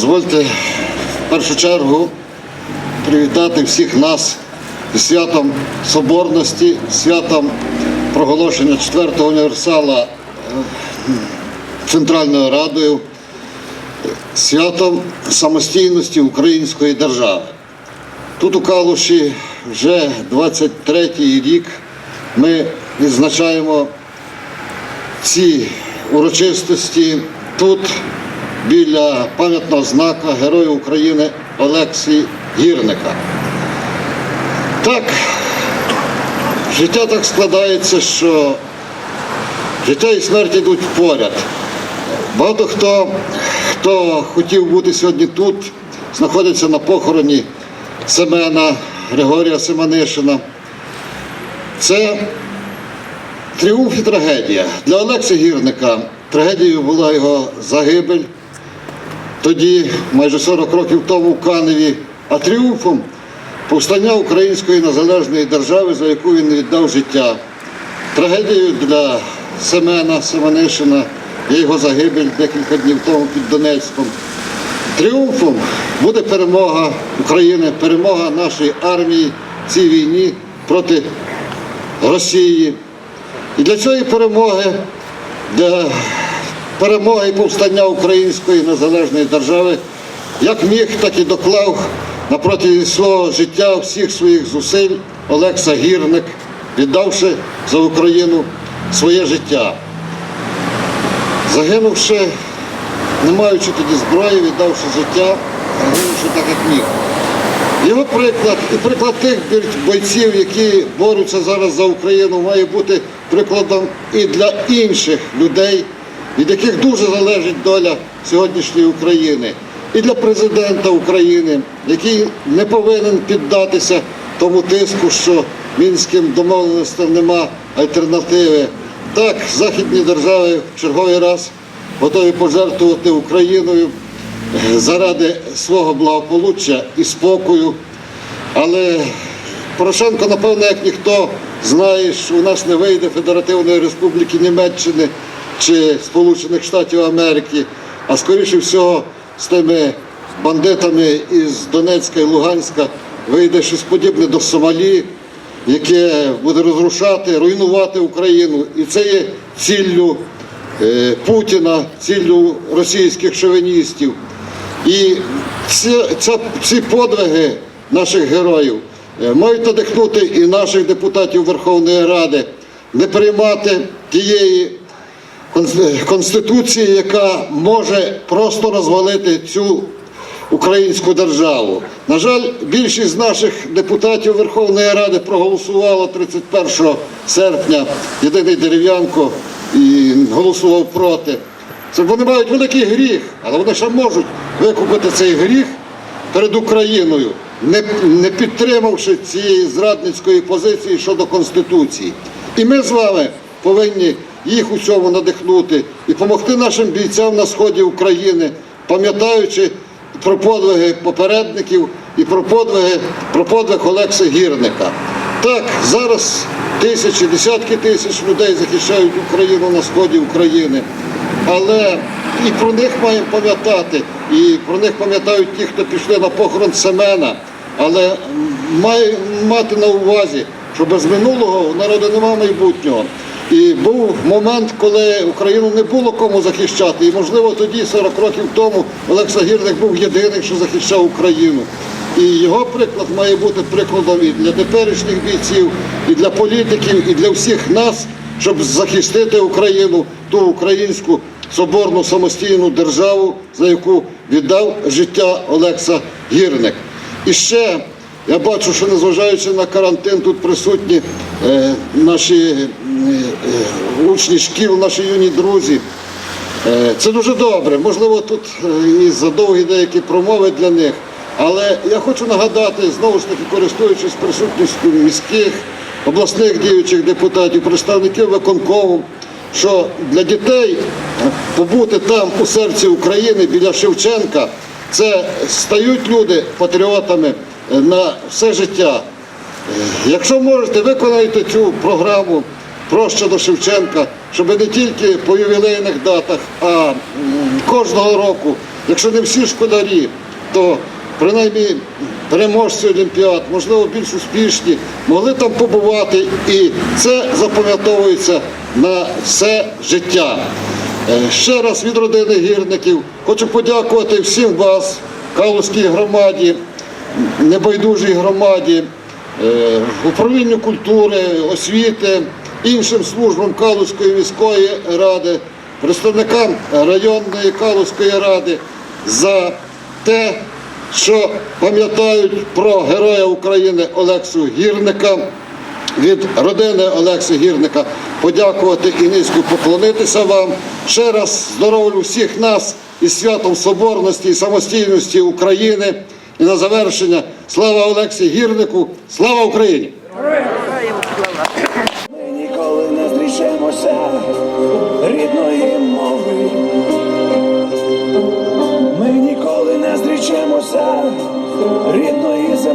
Дозвольте в першу чергу привітати всіх нас зі святом Соборності, святом проголошення 4-го універсала е, Центральною Радою, святом самостійності української держави. Тут у Калуші вже 23-й рік ми відзначаємо ці урочистості тут, біля пам'ятного знака Герою України Олексії Гірника. Так, життя так складається, що життя і смерть йдуть поряд. Багато хто, хто хотів бути сьогодні тут, знаходиться на похороні Семена Григорія Семенишина. Це тріумф і трагедія. Для Олекса Гірника трагедією була його загибель тоді, майже 40 років тому в Каневі, а тріумфом повстання Української незалежної держави, за яку він віддав життя. Трагедією для Семена Семенишина є його загибель декілька днів тому під Донецьком. Тріумфом буде перемога України, перемога нашої армії в цій війні проти Росії. І для цієї перемоги, для перемоги і повстання Української незалежної держави, як міг, так і доклав напроти свого життя всіх своїх зусиль Олекса Гірник, віддавши за Україну своє життя. Загинувши, не маючи тоді зброї, віддавши життя, загинувши так, як міг. Його приклад і приклад тих бойців, які борються зараз за Україну, має бути прикладом і для інших людей, від яких дуже залежить доля сьогоднішньої України, і для президента України, який не повинен піддатися тому тиску, що мінським домовленостям нема альтернативи. Так, західні держави в черговий раз готові пожертвувати Україною заради свого благополуччя і спокою. Але Порошенко, напевно, як ніхто знає, що у нас не вийде Федеративної Республіки Німеччини чи Сполучених Штатів Америки, а скоріше всього з тими бандитами із Донецька і Луганська вийде щось подібне до Сомалі, яке буде розрушати, руйнувати Україну. І це є ціллю е, Путіна, ціллю російських шовіністів. І ці, ці подвиги наших героїв е, мають надихнути і наших депутатів Верховної Ради не приймати тієї конституції, яка може просто розвалити цю українську державу. На жаль, більшість наших депутатів Верховної Ради проголосувало 31 серпня єдиний дерев'янко і голосував проти. Це вони мають великий гріх, але вони ще можуть викупити цей гріх перед Україною, не, не підтримавши цієї зрадницької позиції щодо Конституції. І ми з вами повинні їх у цьому надихнути і допомогти нашим бійцям на сході України, пам'ятаючи про подвиги попередників і про подвиги, про подвиг Олекса Гірника. Так, зараз тисячі, десятки тисяч людей захищають Україну на сході України. Але і про них маємо пам'ятати, і про них пам'ятають ті, хто пішли на похорон Семена. Але має мати на увазі, що без минулого у народу немає майбутнього. І був момент, коли Україну не було кому захищати. І, можливо, тоді, 40 років тому, Олекса Гірник був єдиний, що захищав Україну. І його приклад має бути прикладом і для теперішніх бійців, і для політиків, і для всіх нас, щоб захистити Україну, ту українську соборну самостійну державу, за яку віддав життя Олекса Гірник. І ще я бачу, що незважаючи на карантин, тут присутні е, наші учні шкіл, наші юні друзі. Е, Це дуже добре. Можливо, тут е, і задовгі деякі промови для них. Але я хочу нагадати, знову ж таки, користуючись присутністю міських, обласних діючих депутатів, представників виконкому, що для дітей е, побути там у серці України біля Шевченка, це стають люди патріотами е, на все життя. Е, Якщо можете, виконайте цю програму проща до Шевченка, щоб не тільки по ювілейних датах, а кожного року, якщо не всі школярі, то принаймні переможці Олімпіад, можливо, більш успішні, могли там побувати, і це запам'ятовується на все життя. Е, Ще раз від родини гірників хочу подякувати всім вас, Калузькій громаді, небайдужій громаді, е, управлінню культури, освіти, іншим службам Калузької міської ради, представникам районної Калузької ради за те, що пам'ятають про героя України Олексу Гірника від родини Олекси Гірника подякувати і низько поклонитися вам. Ще раз здоровлю всіх нас із святом Соборності і самостійності України. І на завершення слава Олексі Гірнику, слава Україні! Ми ніколи не зрішемося рідної мови. Ми ніколи не зрічемося рідної землі.